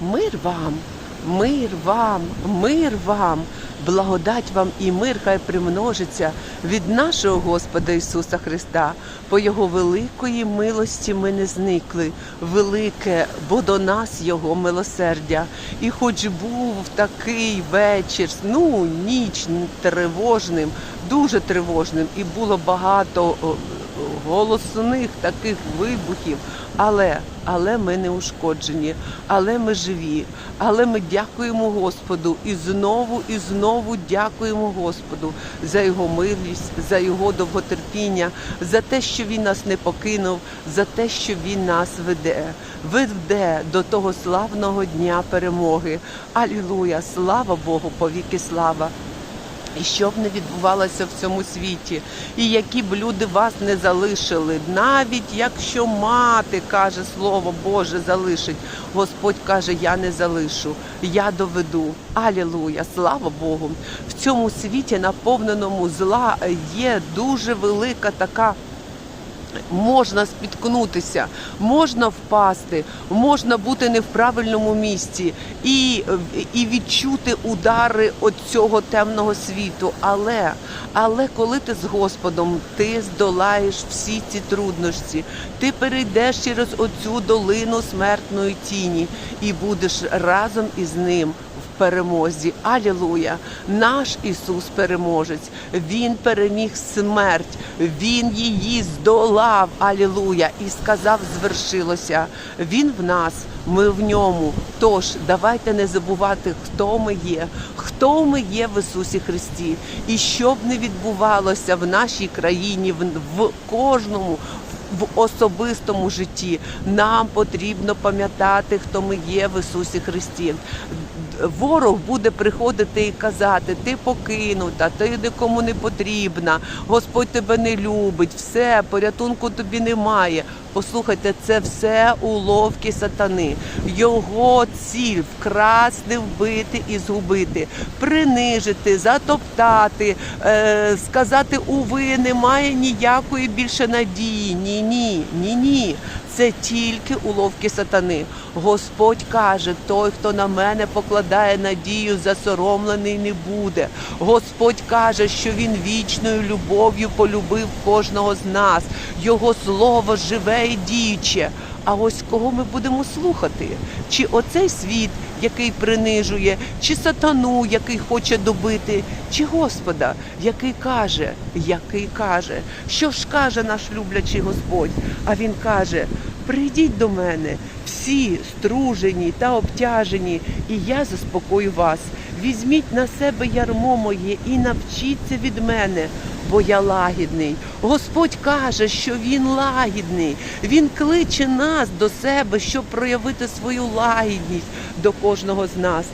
Мир вам, мир вам, мир вам, благодать вам і мир хай примножиться від нашого Господа Ісуса Христа. По Його великої милості ми не зникли. Велике, бо до нас Його милосердя. І хоч був такий вечір, ну ніч тривожним, дуже тривожним, і було багато голосних таких вибухів. Але, але ми не ушкоджені, але ми живі, але ми дякуємо Господу і знову і знову дякуємо Господу за його милість, за його довготерпіння, за те, що він нас не покинув, за те, що він нас веде, веде до того славного дня перемоги. Алілуя! Слава Богу, повіки слава! Що б не відбувалося в цьому світі, і які б люди вас не залишили, навіть якщо мати каже слово Боже залишить, Господь каже, я не залишу, я доведу. Алілуя, слава Богу. В цьому світі, наповненому зла, є дуже велика така. Можна спіткнутися, можна впасти, можна бути не в правильному місці і, і відчути удари від цього темного світу. Але, але коли ти з Господом, ти здолаєш всі ці труднощі, ти перейдеш через оцю долину смертної тіні і будеш разом із ним перемозі. Алілуя! Наш Ісус переможець. Він переміг смерть, Він її здолав. Алілуя! І сказав, звершилося. Він в нас, ми в ньому. Тож давайте не забувати, хто ми є, хто ми є в Ісусі Христі. І що б не відбувалося в нашій країні, в, кожному. В особистому житті нам потрібно пам'ятати, хто ми є в Ісусі Христі. Ворог буде приходити і казати: ти покинута, ти нікому не потрібна, Господь тебе не любить, все, порятунку тобі немає. Послухайте, це все уловки сатани. Його ціль вкрасти, вбити і згубити, принижити, затоптати, е, сказати, уви, немає ніякої більше надії. Ні, ні, ні, ні. Це тільки уловки сатани. Господь каже: той, хто на мене покладає надію, засоромлений не буде. Господь каже, що він вічною любов'ю полюбив кожного з нас. Його слово живе і діюче. А ось кого ми будемо слухати? Чи оцей світ, який принижує, чи сатану, який хоче добити, чи Господа, який каже, який каже, що ж каже наш люблячий Господь? А він каже: прийдіть до мене, всі стружені та обтяжені, і я заспокою вас. Візьміть на себе ярмо моє і навчіться від мене. Бо я лагідний. Господь каже, що Він лагідний. Він кличе нас до себе, щоб проявити свою лагідність до кожного з нас.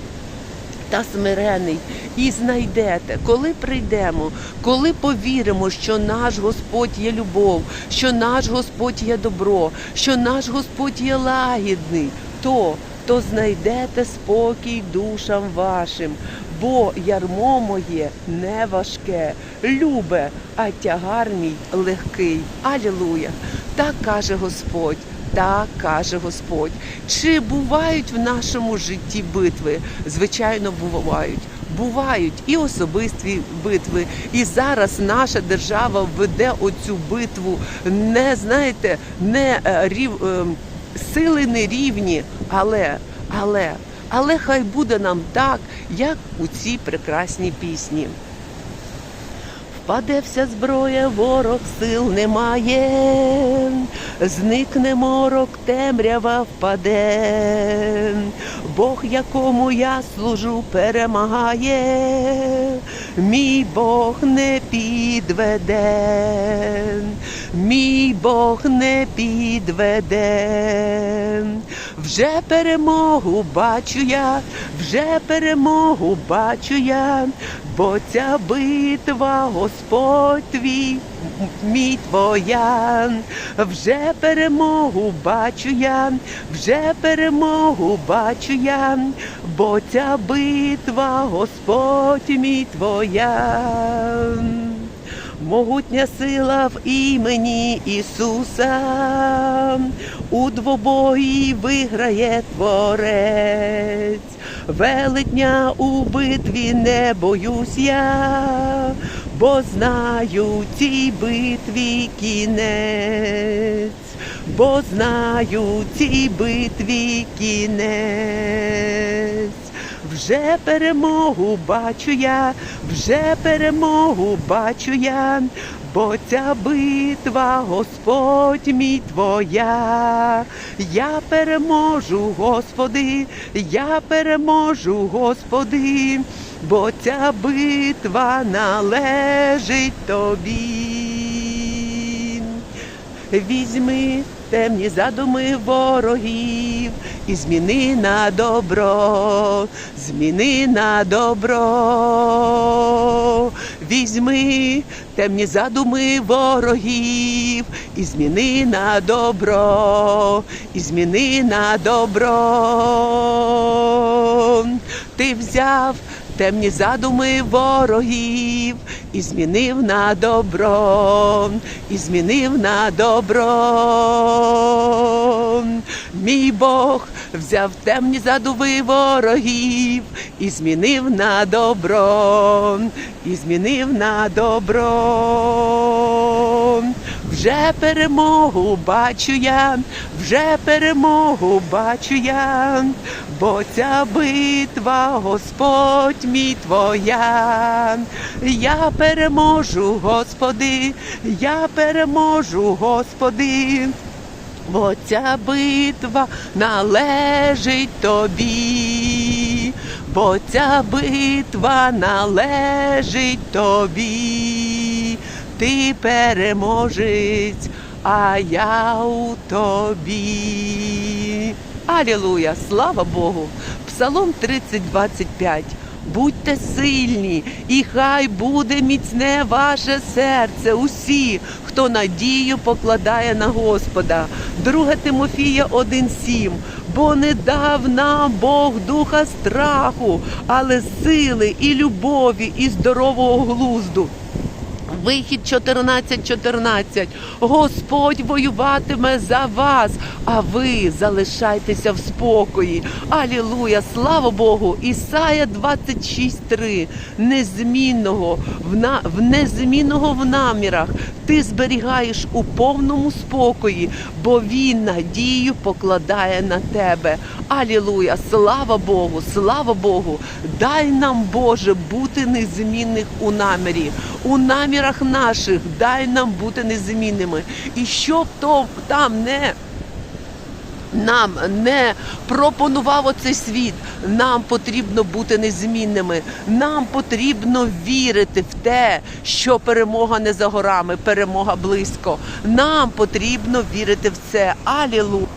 Та смирений і знайдете, коли прийдемо, коли повіримо, що наш Господь є любов, що наш Господь є добро, що наш Господь є лагідний, то, то знайдете спокій душам вашим, бо ярмо моє не важке, любе, а тягар мій легкий. Алілуя! Так каже Господь. Так каже Господь. Чи бувають в нашому житті битви? Звичайно, бувають. Бувають і особисті битви. І зараз наша держава веде оцю битву не знаєте, не е, рів е, сили не рівні, але, але, але хай буде нам так, як у цій прекрасній пісні. Впаде вся зброя, ворог сил немає, зникне морок, темрява впаде, Бог, якому я служу, перемагає, мій Бог не підведе, мій Бог не підведе, вже перемогу бачу я, вже перемогу бачу я, бо ця битва Господь твій, мій твоя, вже перемогу бачу я, вже перемогу бачу я, бо ця битва Господь мій твоя. Могутня сила в імені Ісуса, у двобої виграє Творець, велетня у битві не боюсь я, бо знаю цій битві кінець, бо знаю цій битві кінець. Вже перемогу бачу я, вже перемогу бачу я, бо ця битва, Господь мій твоя. Я переможу, Господи, я переможу, Господи, бо ця битва належить тобі. Візьми темні задуми ворогів і зміни на добро, зміни на добро. Візьми темні задуми ворогів і зміни на добро, і зміни на добро. Ти взяв темні задуми ворогів і змінив на добро, і змінив на добро. Мій Бог взяв темні задуми ворогів і змінив на добро, і змінив на добро. Вже перемогу бачу я, вже перемогу бачу я, бо ця битва, Господь мій твоя. Я переможу, Господи, я переможу, Господи. Бо ця битва належить тобі, бо ця битва належить тобі, ти переможець, а я у тобі. Алілуя! Слава Богу! Псалом 30, 25. Будьте сильні, і хай буде міцне ваше серце, усі, хто надію покладає на Господа. 2 Тимофія 1,7. Бо не дав нам Бог духа страху, але сили і любові, і здорового глузду. Вихід 14.14. 14. Господь воюватиме за вас, а ви залишайтеся в спокої. Алілуя! Слава Богу! Ісая 26.3. Незмінного в, на... в незмінного в намірах ти зберігаєш у повному спокої, бо він надію покладає на тебе. Алілуя! Слава Богу! Слава Богу! Дай нам, Боже, бути незмінних у намірі. У намірах наших дай нам бути незмінними. І щоб то там не нам не пропонував оцей світ. Нам потрібно бути незмінними. Нам потрібно вірити в те, що перемога не за горами, перемога близько. Нам потрібно вірити в це. Алілу.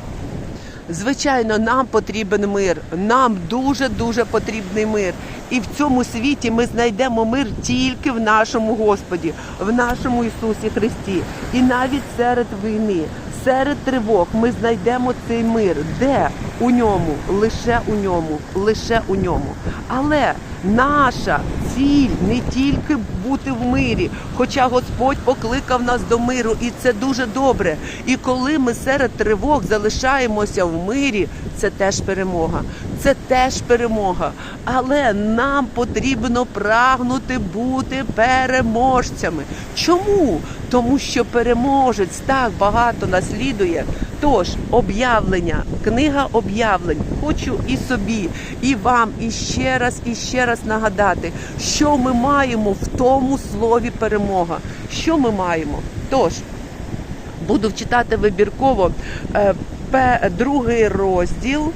Звичайно, нам потрібен мир. Нам дуже дуже потрібний мир. І в цьому світі ми знайдемо мир тільки в нашому Господі, в нашому Ісусі Христі. І навіть серед війни, серед тривог ми знайдемо цей мир. Де? У ньому, лише у ньому, лише у ньому. Але наша ціль не тільки бути в мирі, хоча Господь покликав нас до миру, і це дуже добре. І коли ми серед тривог залишаємося в мирі, це теж перемога. Це теж перемога. Але нам потрібно прагнути бути переможцями. Чому? Тому що переможець так багато наслідує. Тож, об'явлення, книга об'явлень. Хочу і собі, і вам, і ще раз, і ще раз нагадати, що ми маємо в тому слові перемога. Що ми маємо? Тож, буду читати вибірково е, другий розділ.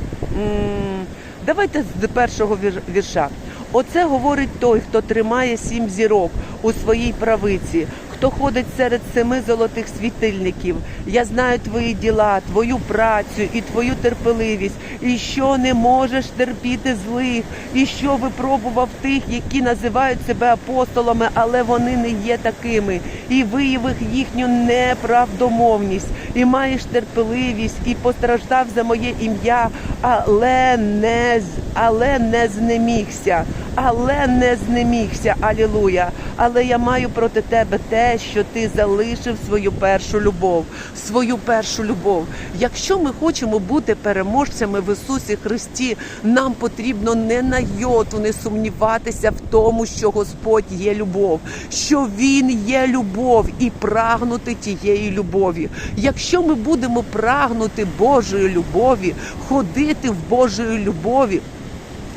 Давайте з першого вір- вірша. Оце говорить той, хто тримає сім зірок у своїй правиці, хто ходить серед семи золотих світильників. Я знаю твої діла, твою працю і твою терпеливість, і що не можеш терпіти злих, і що випробував тих, які називають себе апостолами, але вони не є такими. і виявив їхню неправдомовність, і маєш терпеливість, і постраждав за моє ім'я, але не але не знемігся, але не знемігся. Алілуя. Але я маю проти тебе те, що ти залишив свою першу любов, свою першу любов. Якщо ми хочемо бути переможцями в Ісусі Христі, нам потрібно не на йоту не сумніватися в тому, що Господь є любов, що Він є любов і прагнути тієї любові. Якщо ми будемо прагнути Божої любові, ходити в Божої любові.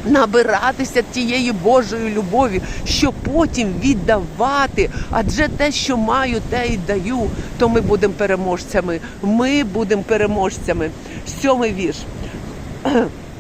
Набиратися тієї Божої любові, що потім віддавати. Адже те, що маю, те й даю, то ми будемо переможцями. Ми будемо переможцями. Сьомий вірш.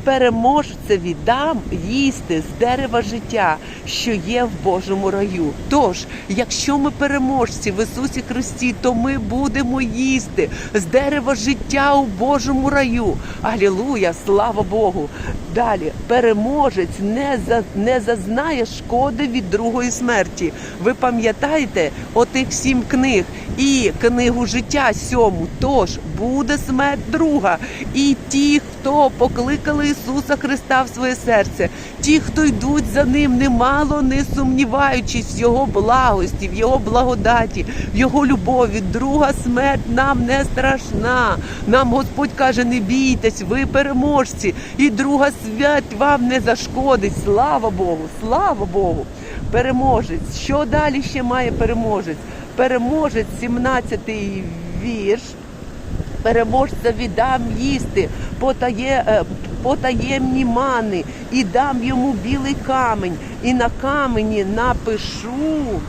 Переможцеві дам їсти з дерева життя, що є в Божому раю. Тож, якщо ми переможці в Ісусі Христі, то ми будемо їсти з дерева життя у Божому раю. Алілуя, слава Богу! Далі переможець не за не зазнає шкоди від другої смерті. Ви пам'ятаєте отих сім книг і книгу життя сьому. Тож буде смерть друга. І ті, хто покликали Ісуса Христа в своє серце, ті, хто йдуть за ним, немало не сумніваючись в Його благості, в Його благодаті, в Його любові. Друга смерть нам не страшна. Нам Господь каже: не бійтесь, ви переможці, і друга смерть вам не зашкодить. Слава Богу, слава Богу. Переможець. Що далі ще має переможець? Переможець, 17-й вірш переможцеві дам їсти потає, е, потаємні мани, і дам йому білий камінь, і на камені напишу.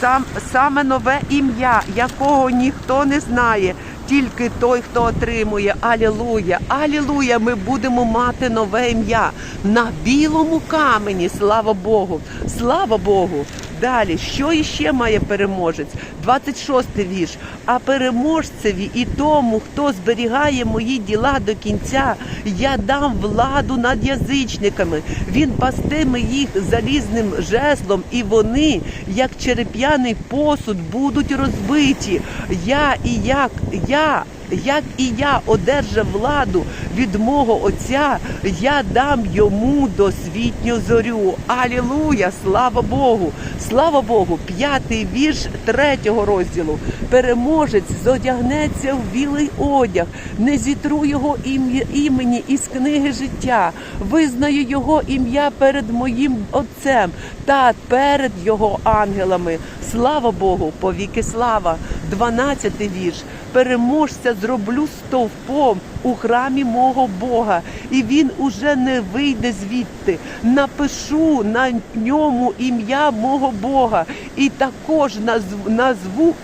Сам, саме нове ім'я, якого ніхто не знає, тільки той, хто отримує. Алілуя! Алілуя! Ми будемо мати нове ім'я на білому камені. Слава Богу! Слава Богу! Далі, що іще має переможець? 26 вірш. А переможцеві і тому, хто зберігає мої діла до кінця, я дам владу над язичниками. Він пастиме їх залізним жезлом, і вони, як череп'яний посуд, будуть розбиті. Я і як я. Як і я одержав владу від мого Отця, я дам йому досвітню зорю. Алілуя! Слава Богу! Слава Богу! П'ятий вірш третього розділу. Переможець зодягнеться в білий одяг, не зітру його імені із книги життя, визнаю його ім'я перед моїм Отцем та перед його ангелами. Слава Богу, повіки слава! Дванадцятий вірш. Переможця зроблю стовпом у храмі мого Бога, і він уже не вийде звідти. Напишу на ньому ім'я мого Бога, і також назв- назву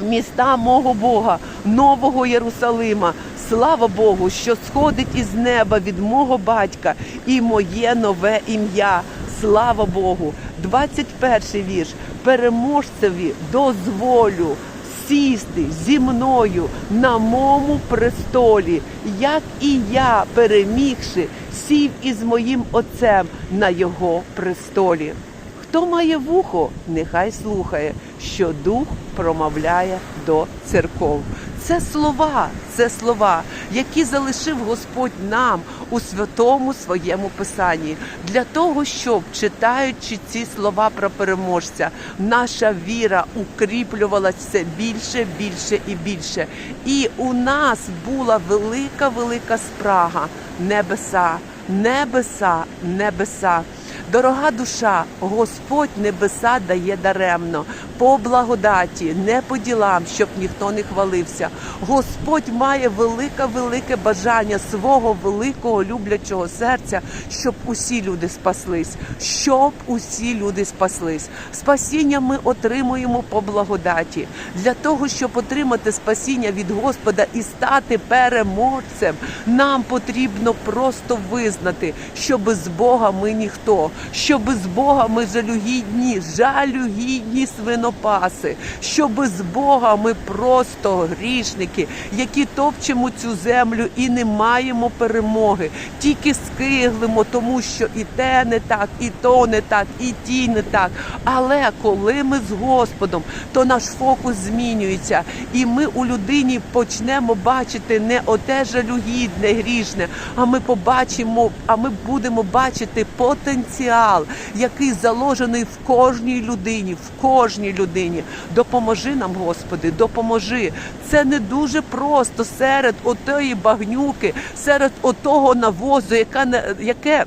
міста мого Бога, нового Єрусалима. Слава Богу, що сходить із неба від мого батька і моє нове ім'я. Слава Богу. 21 вірш. Переможцеві дозволю сісти зі мною на мому престолі, як і я, перемігши, сів із моїм отцем на його престолі. Хто має вухо, нехай слухає, що дух промовляє до церков. Це слова, це слова, які залишив Господь нам у святому своєму писанні, для того, щоб читаючи ці слова про переможця, наша віра укріплювалася все більше, більше і більше. І у нас була велика, велика спрага небеса, небеса, небеса. Дорога душа, Господь небеса дає даремно, по благодаті, не по ділам, щоб ніхто не хвалився. Господь має велике, велике бажання свого великого люблячого серця, щоб усі люди спаслись, щоб усі люди спаслись. Спасіння ми отримуємо по благодаті. Для того, щоб отримати спасіння від Господа і стати переможцем, нам потрібно просто визнати, що без Бога ми ніхто, що без Бога ми жалюгідні, жалюгідні свинопаси, що без Бога ми просто грішники, які топчемо цю землю і не маємо перемоги, тільки скиглимо, тому що і те не так, і то не так, і ті не так. Але коли ми з Господом, то наш фокус змінюється, і ми у людині почнемо бачити не оте жалюгідне, грішне, а ми побачимо, а ми будемо бачити потенціал, який заложений в кожній людині, в кожній людині. Допоможи нам, Господи, допоможи. Це не дуже просто серед отої багнюки, серед отого навозу, яка яке.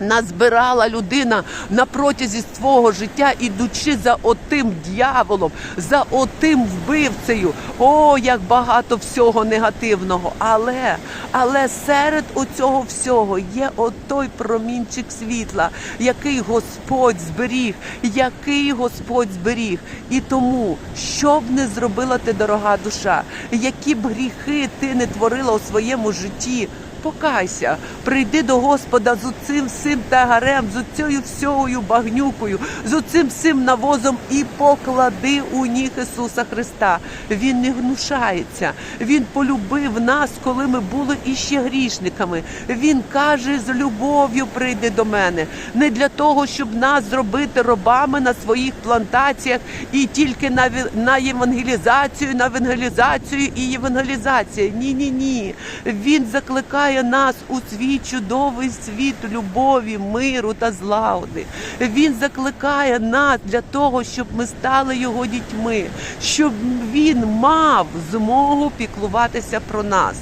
Назбирала людина на протязі свого життя, ідучи за отим дьяволом, за отим вбивцею. О, як багато всього негативного. Але, але серед оцього всього є отой промінчик світла, який Господь зберіг, який Господь зберіг. І тому, що б не зробила ти, дорога душа, які б гріхи ти не творила у своєму житті. Покайся, прийди до Господа з оцим всім тагарем, з оцією всьою багнюкою, з оцим всім навозом і поклади у ніг Ісуса Христа. Він не гнушається. Він полюбив нас, коли ми були іще грішниками. Він каже, з любов'ю прийди до мене. Не для того, щоб нас зробити робами на своїх плантаціях і тільки на, на євангелізацію, на евангелізацію і євангелізація. Ні, ні, ні. Він закликає нас у свій чудовий світ любові, миру та злагоди. Він закликає нас для того, щоб ми стали його дітьми, щоб він мав змогу піклуватися про нас.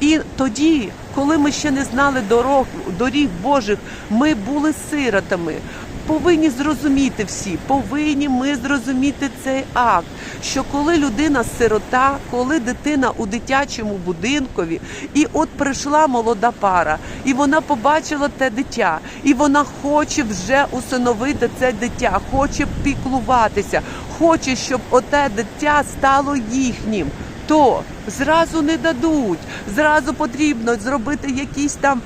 І тоді, коли ми ще не знали дорог, доріг Божих, ми були сиротами. Повинні зрозуміти всі, повинні ми зрозуміти цей акт, що коли людина сирота, коли дитина у дитячому будинкові, і от прийшла молода пара, і вона побачила те дитя, і вона хоче вже усиновити це дитя, хоче піклуватися, хоче, щоб оте дитя стало їхнім. То зразу не дадуть, зразу потрібно зробити якісь там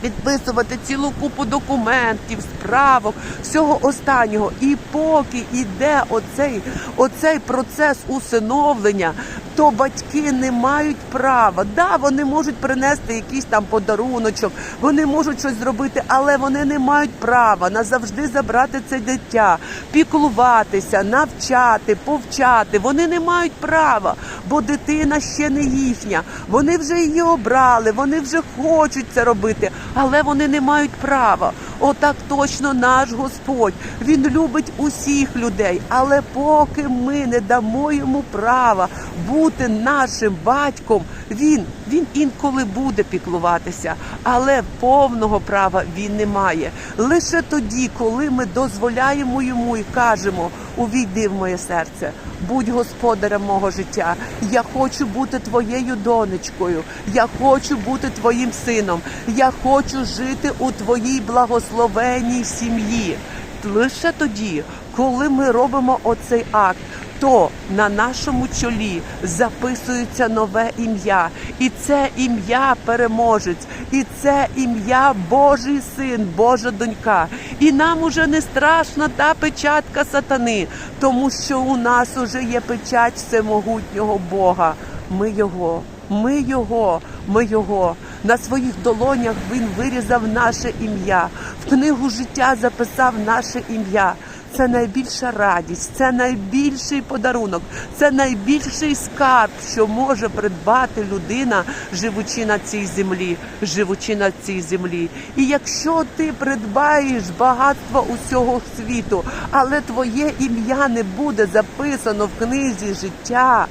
підписувати цілу купу документів, справок, всього останнього. І поки йде оцей, оцей процес усиновлення, то батьки не мають права. Да, вони можуть принести якийсь там подаруночок, вони можуть щось зробити, але вони не мають права назавжди забрати це дитя, піклуватися, навчати, повчати. Вони не мають права, бо дитина ще не їхня. Вони вже її обрали, вони вже хочуть це робити, але вони не мають права. Отак точно наш Господь. Він любить усіх людей, але поки ми не дамо йому права бути нашим батьком, він, він інколи буде піклуватися, але повного права він не має. Лише тоді, коли ми дозволяємо йому і кажемо: увійди в моє серце, будь господарем мого життя. Я хочу бути твоєю донечкою, я хочу бути твоїм сином, я хочу жити у твоїй благословенній сім'ї. Лише тоді, коли ми робимо оцей акт, то на нашому чолі записується нове ім'я, і це ім'я переможець, і це ім'я Божий син, Божа донька. І нам уже не страшна та печатка сатани, тому що у нас уже є печать всемогутнього Бога. Ми його, ми його, ми його. На своїх долонях він вирізав наше ім'я, в книгу життя записав наше ім'я. Це найбільша радість, це найбільший подарунок, це найбільший скарб, що може придбати людина, живучи на цій землі, живучи на цій землі. І якщо ти придбаєш багатство усього світу, але твоє ім'я не буде записано в книзі життя,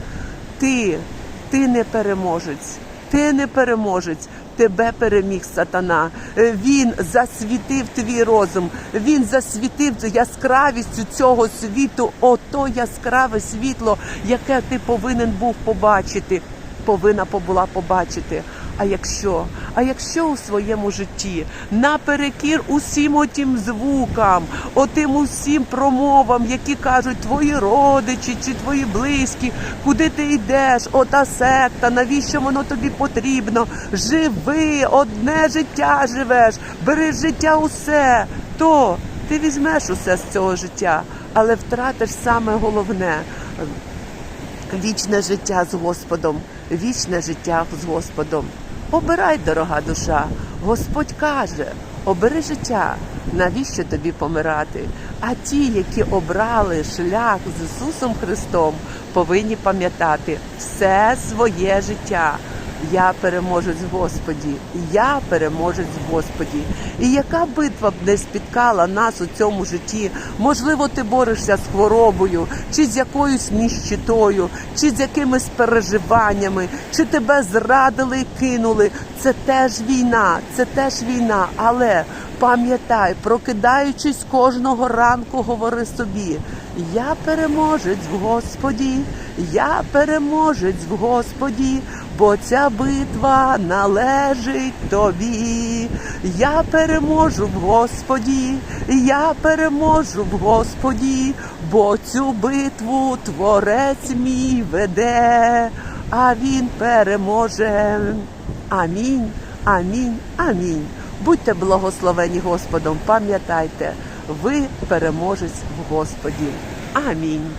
ти, ти не переможець, ти не переможець. Тебе переміг сатана. Е, Він засвітив твій розум. Він засвітив яскравістю цього світу, ото яскраве світло, яке ти повинен був побачити, повинна була побачити. А якщо, а якщо у своєму житті наперекір усім отім звукам, отим усім промовам, які кажуть твої родичі чи твої близькі, куди ти йдеш, ота секта, навіщо воно тобі потрібно? Живи, одне життя живеш, бери життя усе. то ти візьмеш усе з цього життя, але втратиш саме головне вічне життя з Господом, вічне життя з Господом. Обирай, дорога душа. Господь каже: обери життя. Навіщо тобі помирати? А ті, які обрали шлях з Ісусом Христом, повинні пам'ятати все своє життя. Я переможець Господі, я переможець Господі. І яка битва б не спіткала нас у цьому житті? Можливо, ти борешся з хворобою, чи з якоюсь ніщитою, чи з якимись переживаннями, чи тебе зрадили і кинули. Це теж війна, це теж війна. Але пам'ятай, прокидаючись кожного ранку, говори собі. Я переможець в Господі, я переможець в Господі, бо ця битва належить тобі. Я переможу в Господі, я переможу в Господі, бо цю битву творець мій веде, а він переможе. Амінь, амінь, амінь. Будьте благословені Господом, пам'ятайте, ви переможець в Господі. Амінь.